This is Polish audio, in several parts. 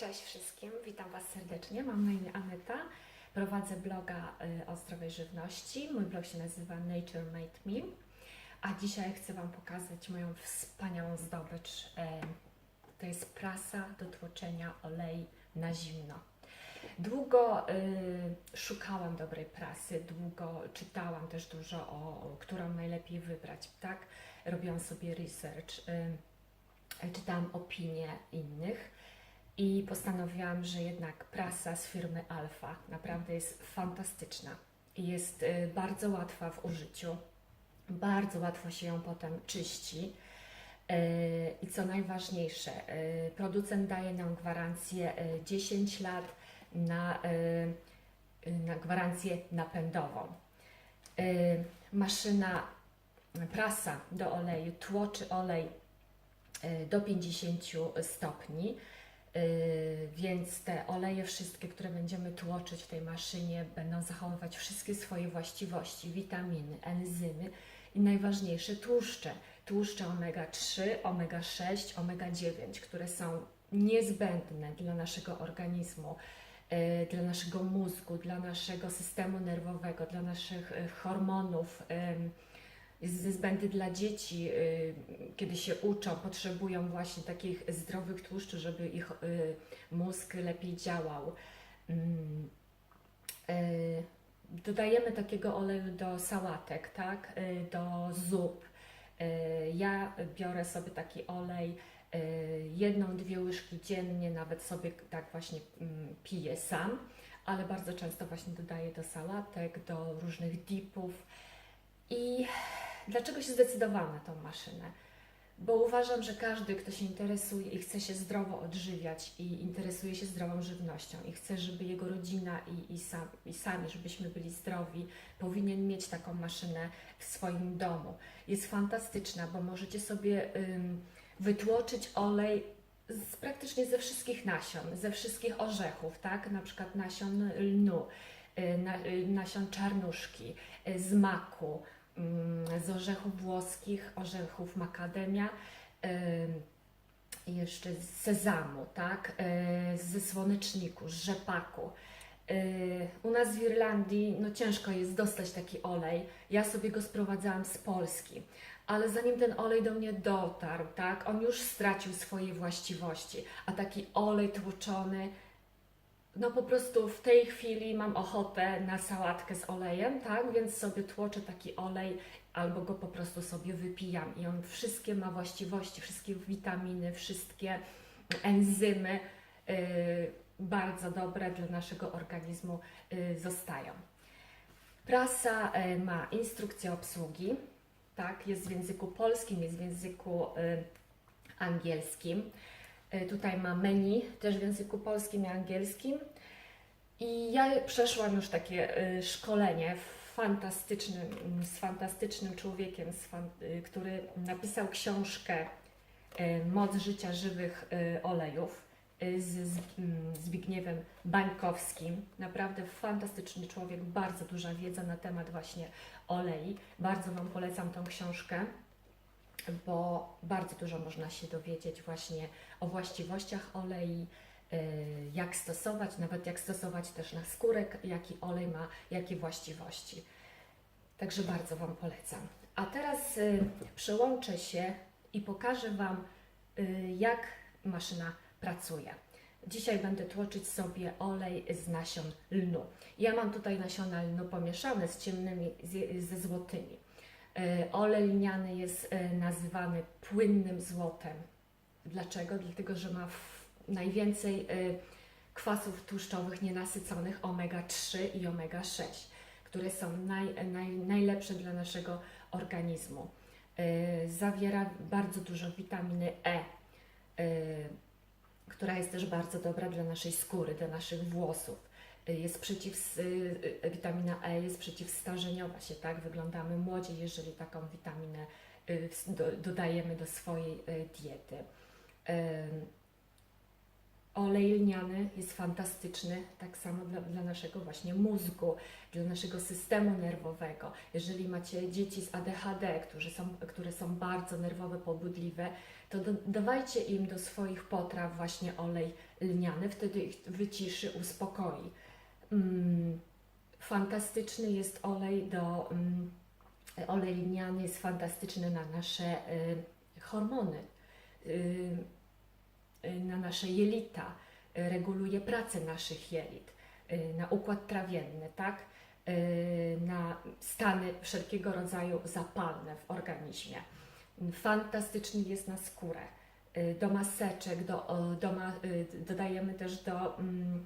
Cześć wszystkim, witam Was serdecznie. Mam na imię Aneta. Prowadzę bloga y, o zdrowej żywności. Mój blog się nazywa Nature Made Me. A dzisiaj chcę Wam pokazać moją wspaniałą zdobycz. Y, To jest prasa do tłoczenia olej na zimno. Długo y, szukałam dobrej prasy, długo czytałam też dużo o, którą najlepiej wybrać, tak? Robiłam sobie research, czytałam opinie innych. I postanowiłam, że jednak prasa z firmy Alfa naprawdę jest fantastyczna. Jest y, bardzo łatwa w użyciu, bardzo łatwo się ją potem czyści. Y, I co najważniejsze, y, producent daje nam gwarancję y, 10 lat na, na gwarancję napędową. Maszyna, prasa do oleju tłoczy olej do 50 stopni. Yy, więc te oleje wszystkie, które będziemy tłoczyć w tej maszynie, będą zachowywać wszystkie swoje właściwości, witaminy, enzymy i najważniejsze tłuszcze. Tłuszcze omega-3, omega-6, omega-9, które są niezbędne dla naszego organizmu, yy, dla naszego mózgu, dla naszego systemu nerwowego, dla naszych yy, hormonów. Niezbędny dla dzieci, y, kiedy się uczą, potrzebują właśnie takich zdrowych tłuszczy, żeby ich y, mózg lepiej działał. Mm, y, Dodajemy takiego oleju do sałatek, tak? Do zup. Ja biorę sobie taki olej, jedną, dwie łyżki dziennie, nawet sobie tak właśnie mm, piję sam, ale bardzo często właśnie dodaję do sałatek, do różnych dipów. I Dlaczego się zdecydowałam na tą maszynę? Bo uważam, że każdy, kto się interesuje i chce się zdrowo odżywiać i interesuje się zdrową żywnością i chce, żeby jego rodzina i, i, sam, i sami, żebyśmy byli zdrowi, powinien mieć taką maszynę w swoim domu. Jest fantastyczna, bo możecie sobie ym, wytłoczyć olej z, praktycznie ze wszystkich nasion, ze wszystkich orzechów, tak? Na przykład nasion lnu, y, y, nasion czarnuszki, y, z maku, z orzechów włoskich, orzechów makademia, i jeszcze z sezamu, tak? Y, ze słoneczniku, z rzepaku. Y, U nas w Irlandii no ciężko jest dostać taki olej. Ja sobie go sprowadzałam z Polski, ale zanim ten olej do mnie dotarł, tak, on już stracił swoje właściwości, a taki olej tłoczony, no po prostu w tej chwili mam ochotę na sałatkę z olejem, tak, więc sobie tłoczę taki olej albo go po prostu sobie wypijam i on wszystkie ma właściwości, wszystkie witaminy, wszystkie enzymy y, bardzo dobre dla naszego organizmu y, zostają. Prasa y, ma instrukcję obsługi, tak, jest w języku polskim, jest w języku y, angielskim. Y, Tutaj ma menu też w języku polskim i angielskim. I ja przeszłam już takie y, szkolenie fantastycznym, z fantastycznym człowiekiem, y, który napisał książkę Moc życia żywych olejów z, z mm, Zbigniewem Bańkowskim. Naprawdę fantastyczny człowiek, bardzo duża wiedza na temat właśnie olei. Bardzo Wam polecam tą książkę, bo bardzo dużo można się dowiedzieć właśnie o właściwościach olei, y, jak stosować, nawet jak stosować też na skórek, jaki olej ma, jakie właściwości. Także bardzo Wam polecam. A teraz y, przełączę się i pokażę Wam, y, jak maszyna pracuje. Dzisiaj będę tłoczyć sobie olej z nasion lnu. Ja mam tutaj nasiona lnu pomieszane z ciemnymi, ze złotymi. Y, Olej lniany jest y, nazywany płynnym złotem. Dlaczego? Dlatego, że ma najwięcej y, kwasów tłuszczowych nienasyconych omega-3 i omega-6, które są naj, naj, najlepsze dla naszego organizmu. Zawiera bardzo dużo witaminy E, która jest też bardzo dobra dla naszej skóry, dla naszych włosów. Jest przeciw, y, y, witamina E jest przeciwstarzeniowa się, tak? Wyglądamy młodziej, jeżeli taką witaminę y, dodajemy do swojej diety. Olej lniany jest fantastyczny, tak samo dla, dla naszego właśnie mózgu, dla naszego systemu nerwowego. Jeżeli macie dzieci z ADHD, którzy są, które są bardzo nerwowe, pobudliwe, to do, dawajcie im do swoich potraw właśnie olej lniany, wtedy ich wyciszy, uspokoi. Mm, fantastyczny jest olej do mm, olej lniany jest fantastyczny na nasze y, hormony, y, y, na nasze jelita, reguluje pracę naszych jelit, na układ trawienny, tak? Na stany wszelkiego rodzaju zapalne w organizmie. Fantastyczny jest na skórę. Do maseczek, do, do dodajemy też do, mm,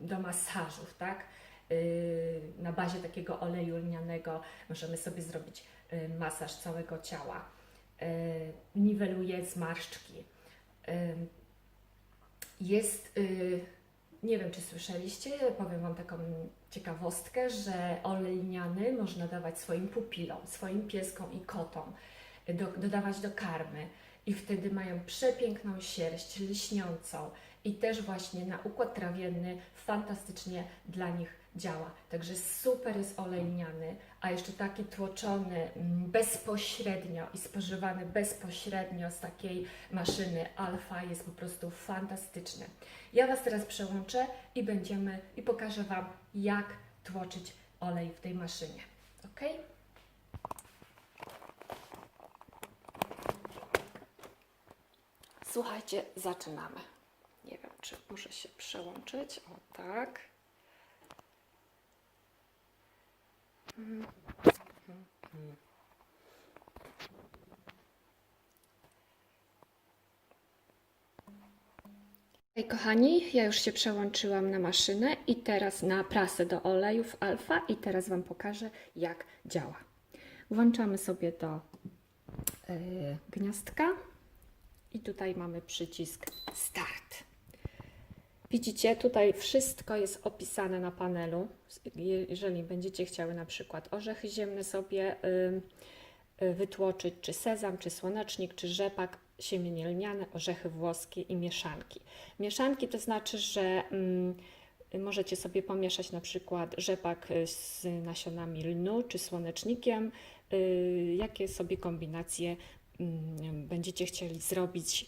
do masażów, tak? Y, Na bazie takiego oleju lnianego możemy sobie zrobić y, masaż całego ciała. Y, Niweluje zmarszczki. Jest, nie wiem czy słyszeliście, powiem Wam taką ciekawostkę, że olej lniany można dawać swoim pupilom, swoim pieskom i kotom, do, dodawać do karmy i wtedy mają przepiękną sierść, lśniącą i też właśnie na układ trawienny fantastycznie dla nich działa. Także super jest olej lniany, a jeszcze taki tłoczony mm, bezpośrednio i spożywany bezpośrednio z takiej maszyny Alfa jest po prostu fantastyczny. Ja Was teraz przełączę i będziemy i pokażę Wam, jak tłoczyć olej w tej maszynie. Ok? Słuchajcie, zaczynamy. Nie wiem, czy muszę się przełączyć. O tak. Hej kochani, ja już się przełączyłam na maszynę i teraz na prasę do olejów alfa i teraz Wam pokażę jak działa. Włączamy sobie do yy, gniazdka i tutaj mamy przycisk start. Widzicie, tutaj wszystko jest opisane na panelu. Je- Jeżeli będziecie chciały na przykład orzechy ziemne sobie y, wytłoczyć, czy sezam, czy słonecznik, czy rzepak, siemienie lniane, orzechy włoskie i mieszanki. Mieszanki to znaczy, że możecie sobie pomieszać na przykład rzepak y, z nasionami lnu, czy słonecznikiem, y, jakie sobie kombinacje będziecie chcieli zrobić,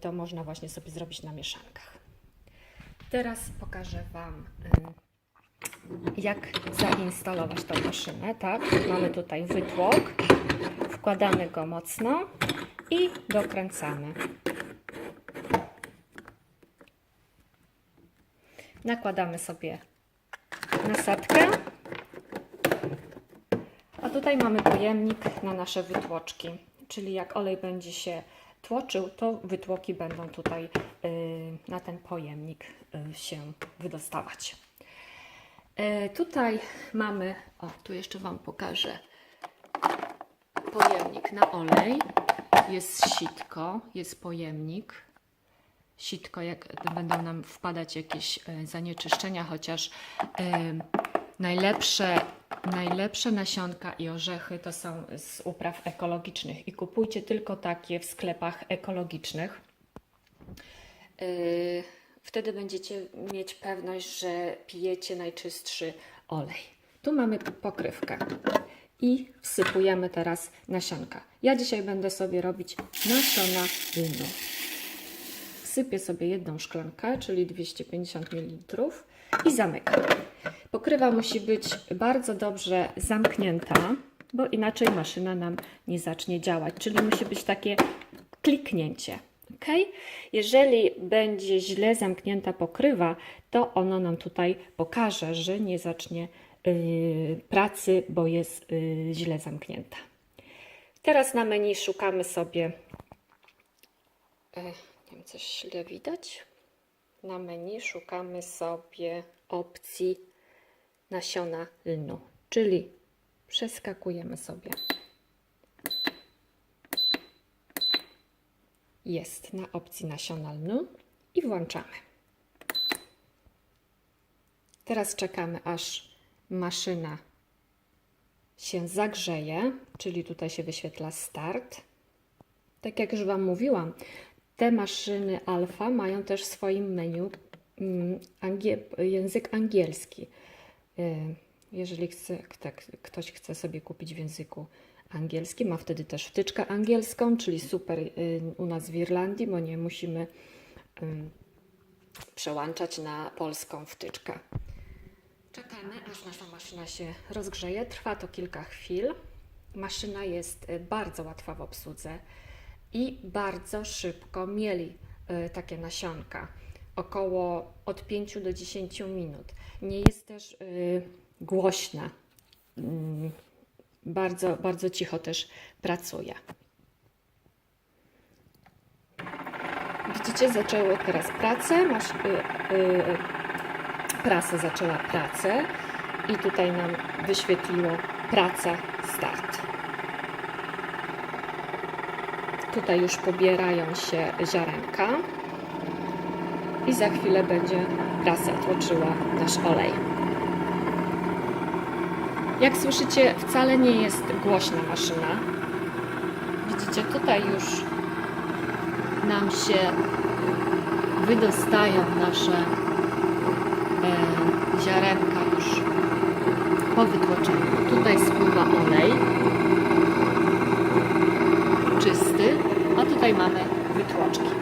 to można właśnie sobie zrobić na mieszankach. Teraz pokażę Wam, jak zainstalować tą maszynę. Tak, mamy tutaj wytłok, wkładamy go mocno i dokręcamy. Nakładamy sobie nasadkę, a tutaj mamy pojemnik na nasze wytłoczki, czyli jak olej będzie się tłoczył, to wytłoki będą tutaj y, na ten pojemnik y, się wydostawać. Y, tutaj mamy, o tu jeszcze Wam pokażę, pojemnik na olej, jest sitko, jest pojemnik, sitko, jak będą nam wpadać jakieś zanieczyszczenia, chociaż najlepsze, najlepsze nasionka i orzechy to są z upraw ekologicznych i kupujcie tylko takie w sklepach ekologicznych. E, Wtedy będziecie mieć pewność, że pijecie najczystszy olej. Tu mamy pokrywkę i wsypujemy teraz nasionka. Ja dzisiaj będę sobie robić nasiona lnu. Wsypię sobie jedną szklankę, czyli 250 ml i zamykam. Pokrywa musi być bardzo dobrze zamknięta, bo inaczej maszyna nam nie zacznie działać, czyli musi być takie kliknięcie. ok? Jeżeli będzie źle zamknięta pokrywa, to ono nam tutaj pokaże, że nie zacznie yy, pracy, bo jest yy, źle zamknięta. Teraz na menu szukamy sobie. E, nie wiem, coś źle widać. Na menu szukamy sobie opcji nasiona lnu, czyli przeskakujemy sobie. Jest na opcji nasiona lnu i włączamy. Teraz czekamy, aż maszyna się zagrzeje, czyli tutaj się wyświetla start. Tak jak już Wam mówiłam, te maszyny Alfa mają też w swoim menu mm, angie- język angielski. Y, Jeżeli chce, tak, ktoś chce sobie kupić w języku angielskim, ma wtedy też wtyczkę angielską, czyli super y, u nas w Irlandii, bo nie musimy ym, przełączać na polską wtyczkę. Czekamy, aż nasza maszyna się rozgrzeje. Trwa to kilka chwil. Maszyna jest y, bardzo łatwa w obsłudze i bardzo szybko mieli y, takie nasionka. Około od 5 do 10 minut. Nie jest też y, głośna. Mm, Bardzo, bardzo cicho też pracuje. Widzicie, zaczęło teraz pracę. Masz, y, y, prasa zaczęła pracę i tutaj nam wyświetliło praca start. Tutaj już pobierają się ziarenka i za chwilę będzie prasa tłoczyła nasz olej. Jak słyszycie, wcale nie jest głośna maszyna. Widzicie, tutaj już nam się wydostają nasze e, ziarenka już po wytłoczeniu. Tutaj spływa olej czysty, a tutaj mamy wytłoczki.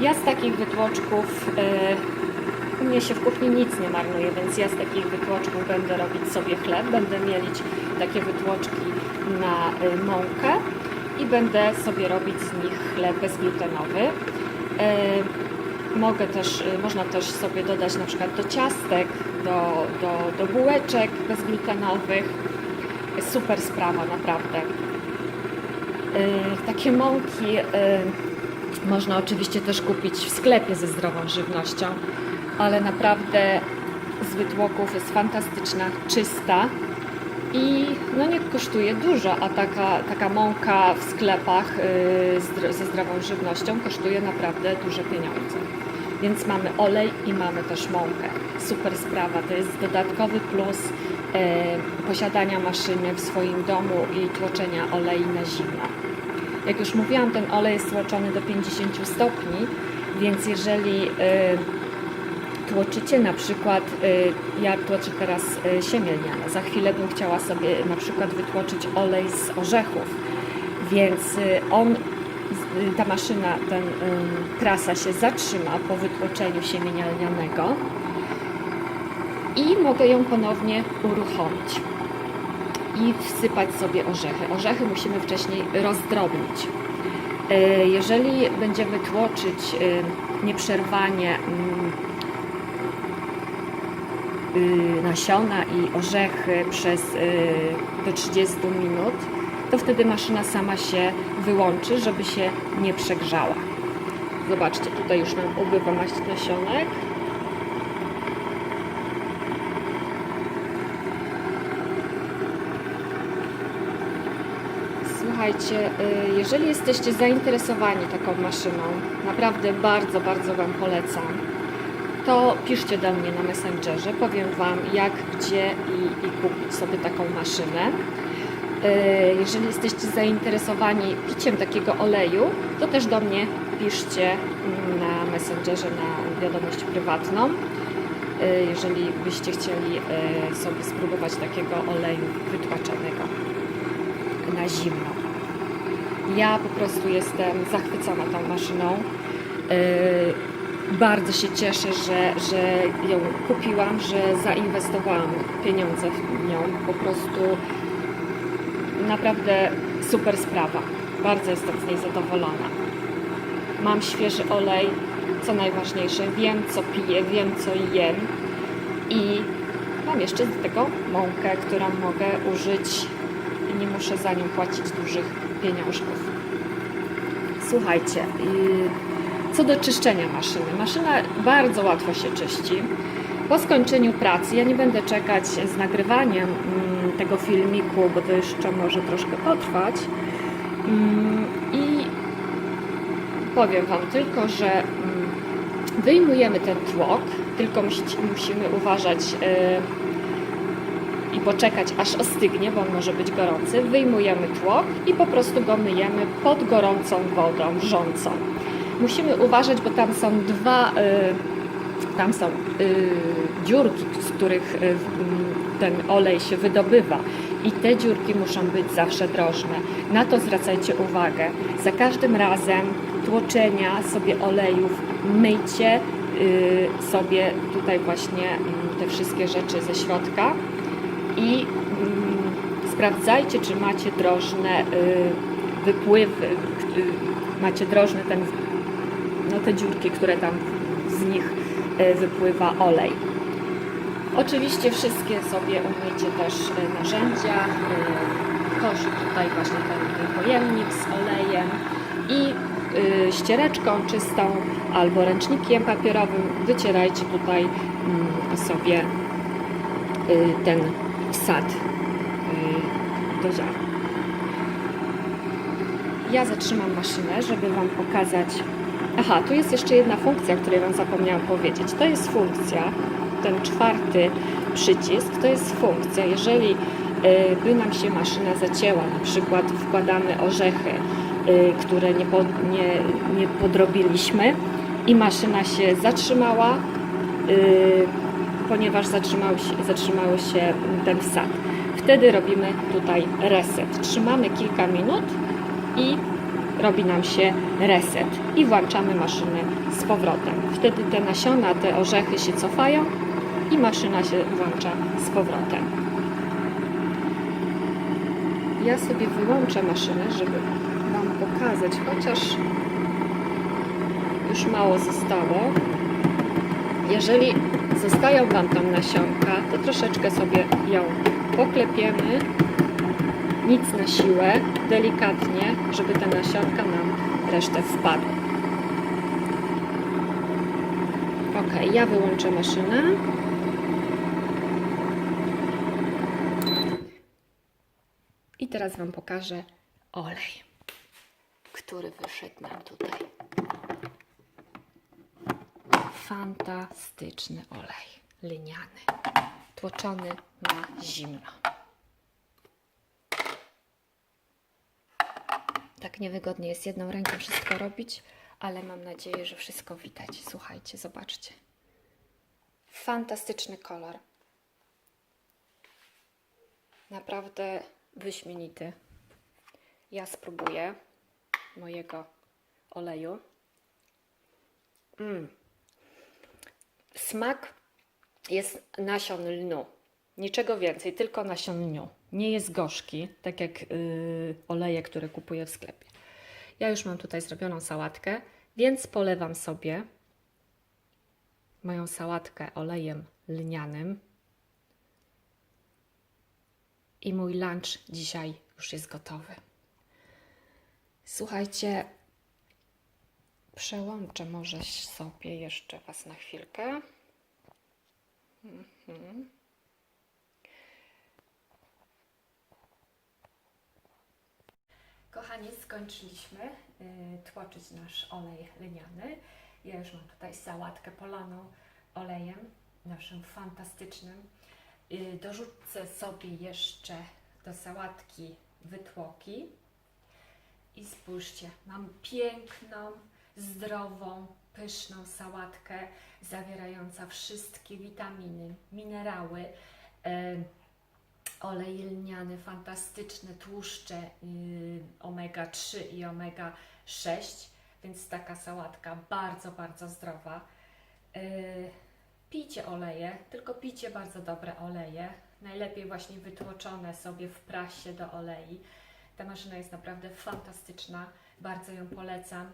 Ja z takich wytłoczków, e, u mnie się w kuchni nic nie marnuje, więc ja z takich wytłoczków będę robić sobie chleb, będę mielić takie wytłoczki na e, mąkę i będę sobie robić z nich chleb bezglutenowy. E, Mogę też, można też sobie dodać na przykład do ciastek, do, do, do bułeczek bezglutenowych. Super sprawa, naprawdę. Y, Takie mąki y, można oczywiście też kupić w sklepie ze zdrową żywnością, ale naprawdę z wytłoków jest fantastyczna, czysta i no nie kosztuje dużo, a taka, taka mąka w sklepach y, ze zdrową żywnością kosztuje naprawdę duże pieniądze. Więc mamy olej i mamy też mąkę. Super sprawa, to jest dodatkowy plus posiadania maszyny w swoim domu i tłoczenia olei na zimno. Jak już mówiłam, ten olej jest tłoczony do 50 stopni, więc jeżeli e, tłoczycie na przykład, y, ja tłoczę teraz y, siemię lniane, za chwilę bym chciała sobie na przykład wytłoczyć olej z orzechów, więc y, on, y, ta maszyna, ten y, prasa się zatrzyma po wytłoczeniu siemienia lnianego i mogę ją ponownie uruchomić i wsypać sobie orzechy. Orzechy musimy wcześniej rozdrobnić. Y, Jeżeli będziemy tłoczyć y, nieprzerwanie mm, y, nasiona i orzechy przez y, do 30 minut, to wtedy maszyna sama się wyłączy, żeby się nie przegrzała. Zobaczcie, tutaj już nam ubywa maść nasionek. Słuchajcie, y, jeżeli jesteście zainteresowani taką maszyną, naprawdę bardzo, bardzo Wam polecam to piszcie do mnie na Messengerze. Powiem Wam, jak, gdzie i, i kupić sobie taką maszynę. E, Jeżeli jesteście zainteresowani piciem takiego oleju, to też do mnie piszcie na Messengerze na wiadomość prywatną. E, Jeżeli byście chcieli sobie spróbować takiego oleju wytłaczonego na zimno. Ja po prostu jestem zachwycona tą maszyną. E, bardzo się cieszę, że, że ją kupiłam, że zainwestowałam pieniądze w nią. Po prostu naprawdę super sprawa. Bardzo jestem z niej zadowolona. Mam świeży olej, co najważniejsze. Wiem, co piję, wiem, co jem. I mam jeszcze do tego mąkę, którą mogę użyć i nie muszę za nią płacić dużych pieniążków. Słuchajcie, y, co do czyszczenia maszyny. Maszyna bardzo łatwo się czyści. Po skończeniu pracy, ja nie będę czekać z nagrywaniem mm, tego filmiku, bo to jeszcze może troszkę potrwać. Mm, I powiem Wam tylko, że mm, wyjmujemy ten tłok, tylko musimy uważać i poczekać aż ostygnie, bo on może być gorący. Wyjmujemy tłok i po prostu go myjemy pod gorącą wodą wrzącą. musimy uważać, bo tam są dwa, y, tam są y, dziurki, z których y, mm, ten olej się wydobywa. I te dziurki muszą być zawsze drożne. Na to zwracajcie uwagę. Za każdym razem tłoczenia sobie olejów myjcie y, sobie tutaj właśnie mm, te wszystkie rzeczy ze środka i mm, sprawdzajcie, czy macie drożne y, wypływy, y, macie drożny ten, no te dziurki, które tam z nich y, wypływa olej. Oczywiście wszystkie sobie umyjcie też narzędzia, y, kosz tutaj właśnie ten, pojemnik z olejem i ściereczką czystą albo ręcznikiem papierowym wycierajcie tutaj mm, sobie ten wsad y, do ziarna. Ja zatrzymam maszynę, żeby Wam pokazać. Aha, tu jest jeszcze jedna funkcja, której Wam zapomniałam powiedzieć. To jest funkcja, ten czwarty przycisk, to jest funkcja, jeżeli y, by nam się maszyna zacięła, na przykład wkładamy orzechy, y, które nie, pod, nie, nie podrobiliśmy i maszyna się zatrzymała, ponieważ zatrzymał się, zatrzymało się ten wsad. Wtedy robimy tutaj reset. Trzymamy kilka minut i robi nam się reset i włączamy maszynę z powrotem. Wtedy te nasiona, te orzechy się cofają i maszyna się włącza z powrotem. Ja sobie wyłączę maszynę, żeby Wam pokazać, chociaż już mało zostało. Jeżeli zostają Wam tam nasionka, to troszeczkę sobie ją poklepiemy nic na siłę, delikatnie, żeby te nasionka nam resztę wpadły. Ok, ja wyłączę maszynę. I teraz Wam pokażę olej, który wyszedł nam tutaj. Fantastyczny olej liniany, tłoczony na zimno. tak niewygodnie jest jedną ręką wszystko robić, ale mam nadzieję, że wszystko widać. Słuchajcie, zobaczcie. Fantastyczny kolor. Naprawdę wyśmienity. Ja spróbuję mojego oleju. Mm. Smak jest nasion lnu. Niczego więcej, tylko nasion lnu. Nie jest gorzki, tak jak yy, oleje, które kupuję w sklepie. Ja już mam tutaj zrobioną sałatkę, więc polewam sobie moją sałatkę olejem lnianym. I mój lunch dzisiaj już jest gotowy. Słuchajcie, przełączę może sobie jeszcze Was na chwilkę. Mhm. Kochani, skończyliśmy y, tłoczyć nasz olej lniany. Ja już mam tutaj sałatkę polaną olejem, naszym fantastycznym. Y, dorzucę sobie jeszcze do sałatki wytłoki. I spójrzcie, mam piękną, zdrową, pyszną sałatkę zawierająca wszystkie witaminy, minerały. y, olej lniany, fantastyczne tłuszcze yy, omega-3 i omega-6, więc taka sałatka bardzo, bardzo zdrowa. Yy, pijcie oleje, tylko pijcie bardzo dobre oleje, najlepiej właśnie wytłoczone sobie w prasie do olei. Ta maszyna jest naprawdę fantastyczna, bardzo ją polecam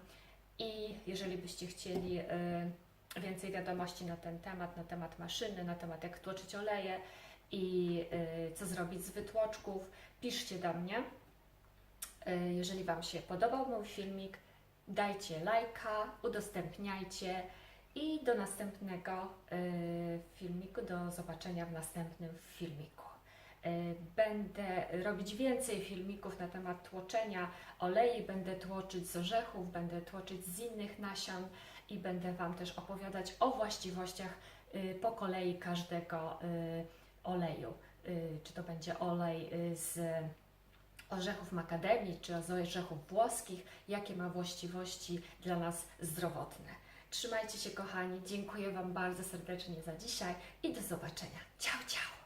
i jeżeli byście chcieli yy, więcej wiadomości na ten temat, na temat maszyny, na temat jak tłoczyć oleje, i y, co zrobić z wytłoczków, piszcie do mnie. Y, jeżeli Wam się podobał mój filmik, dajcie lajka, udostępniajcie i do następnego filmiku, do zobaczenia w następnym filmiku. Będę robić więcej filmików na temat tłoczenia olei, będę tłoczyć z orzechów, będę tłoczyć z innych nasion i będę Wam też opowiadać o właściwościach po kolei każdego oleju. Y, czy to będzie olej y, z orzechów makademii czy z orzechów włoskich, jakie ma właściwości dla nas zdrowotne. Trzymajcie się kochani, dziękuję Wam bardzo serdecznie za dzisiaj i do zobaczenia. Ciao, ciao!